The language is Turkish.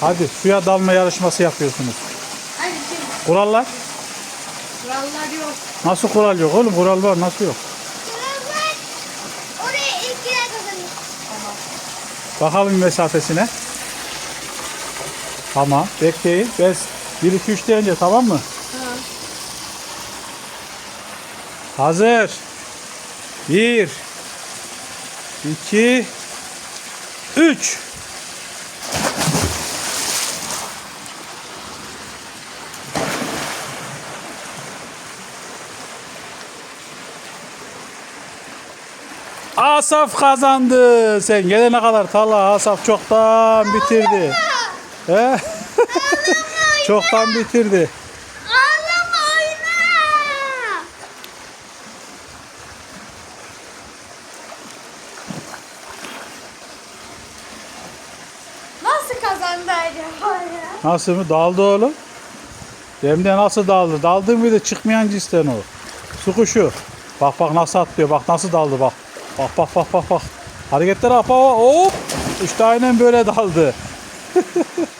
Hadi suya dalma yarışması yapıyorsunuz. Hadi şimdi. Şey Kurallar? Kurallar yok. Nasıl kural yok oğlum? Kural var nasıl yok? Kurallar oraya ilk ilkler kazanır. Bakalım mesafesine. Tamam. Bekleyin. Ben 1 2 3 deyince tamam mı? Tamam. Hazır. 1 2 3 Asaf kazandı. Sen gelene kadar Talha Asaf çoktan bitirdi. He? çoktan bitirdi. Acaba ya? Nasıl mı? Daldı oğlum. Hem de nasıl daldı? Daldı mıydı çıkmayan cinsten o. Su kuşu. Bak bak nasıl atlıyor. Bak nasıl daldı bak. Bak bak bak bak bak. Hareketler bak. Hop. İşte aynen böyle daldı.